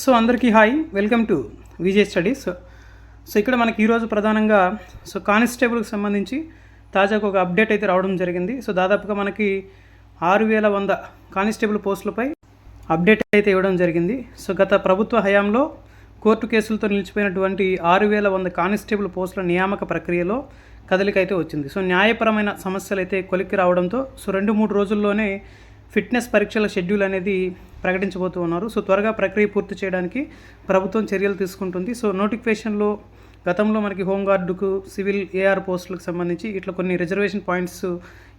So అందరికీ hi. Welcome to Vijay studies so ఇక్కడ మనకి ఈరోజు ప్రధానంగా సో కానిస్టేబుల్కి సంబంధించి తాజాగా ఒక అప్డేట్ అయితే రావడం జరిగింది. సో దాదాపుగా మనకి ఆరు వేల వంద కానిస్టేబుల్ పోస్టులపై అప్డేట్ అయితే ఇవ్వడం జరిగింది. సో గత ప్రభుత్వ హయాంలో కోర్టు కేసులతో నిలిచిపోయినటువంటి ఆరు వేల వంద కానిస్టేబుల్ పోస్టుల నియామక ప్రక్రియలో కదలిక అయితే వచ్చింది. సో న్యాయపరమైన సమస్యలు అయితే కొలిక్కి రావడంతో సో రెండు మూడు రోజుల్లోనే ఫిట్నెస్ పరీక్షల షెడ్యూల్ అనేది ప్రకటించబోతూ ఉన్నారు. సో త్వరగా ప్రక్రియ పూర్తి చేయడానికి ప్రభుత్వం చర్యలు తీసుకుంటుంది. సో నోటిఫికేషన్లో గతంలో మనకి హోంగార్డుకు సివిల్ ఏఆర్ పోస్టులకు సంబంధించి ఇట్లా కొన్ని రిజర్వేషన్ పాయింట్స్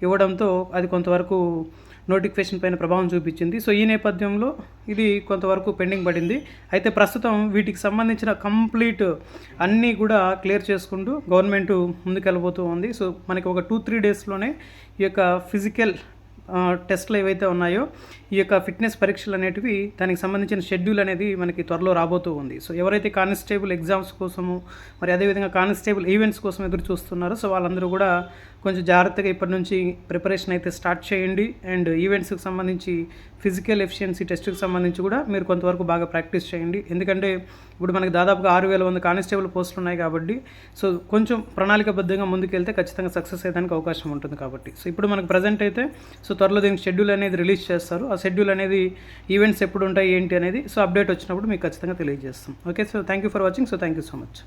ఇవ్వడంతో అది కొంతవరకు నోటిఫికేషన్ పైన ప్రభావం చూపించింది. సో ఈ నేపథ్యంలో ఇది కొంతవరకు పెండింగ్ పడింది. అయితే ప్రస్తుతం వీటికి సంబంధించిన కంప్లీట్ అన్నీ కూడా క్లియర్ చేసుకుంటూ గవర్నమెంట్ ముందుకెళ్ళబోతూ ఉంది. సో మనకి ఒక టూ త్రీ డేస్లోనే ఈ యొక్క ఫిజికల్ టెస్ట్లు ఏవైతే ఉన్నాయో ఈ యొక్క ఫిట్నెస్ పరీక్షలు అనేటివి దానికి సంబంధించిన షెడ్యూల్ అనేది మనకి త్వరలో రాబోతూ ఉంది. సో ఎవరైతే కానిస్టేబుల్ ఎగ్జామ్స్ కోసము మరి అదేవిధంగా కానిస్టేబుల్ ఈవెంట్స్ కోసం ఎదురు చూస్తున్నారో సో వాళ్ళందరూ కూడా కొంచెం జాగ్రత్తగా ఇప్పటి నుంచి ప్రిపరేషన్ అయితే స్టార్ట్ చేయండి. అండ్ ఈవెంట్స్కి సంబంధించి ఫిజికల్ ఎఫిషియన్సీ టెస్ట్కి సంబంధించి కూడా మీరు కొంతవరకు బాగా ప్రాక్టీస్ చేయండి. ఎందుకంటే ఇప్పుడు మనకి దాదాపుగా ఆరు వేల వంద కానిస్టేబుల్ పోస్టులు ఉన్నాయి కాబట్టి సో కొంచెం ప్రణాళికబద్ధంగా ముందుకెళ్తే ఖచ్చితంగా సక్సెస్ అయ్యడానికి అవకాశం ఉంటుంది కాబట్టి. సో ఇప్పుడు మనకు ప్రజెంట్ అయితే సో త్వరలో దీనికి షెడ్యూల్ అనేది రిలీజ్ చేస్తారు. ఆ షెడ్యూల్ అనేది ఈవెంట్స్ ఎప్పుడు ఉంటాయి ఏంటి అనేది సో అప్డేట్ వచ్చినప్పుడు మీకు ఖచ్చితంగా తెలియజేస్తాం. Okay so thank you for watching so thank you so much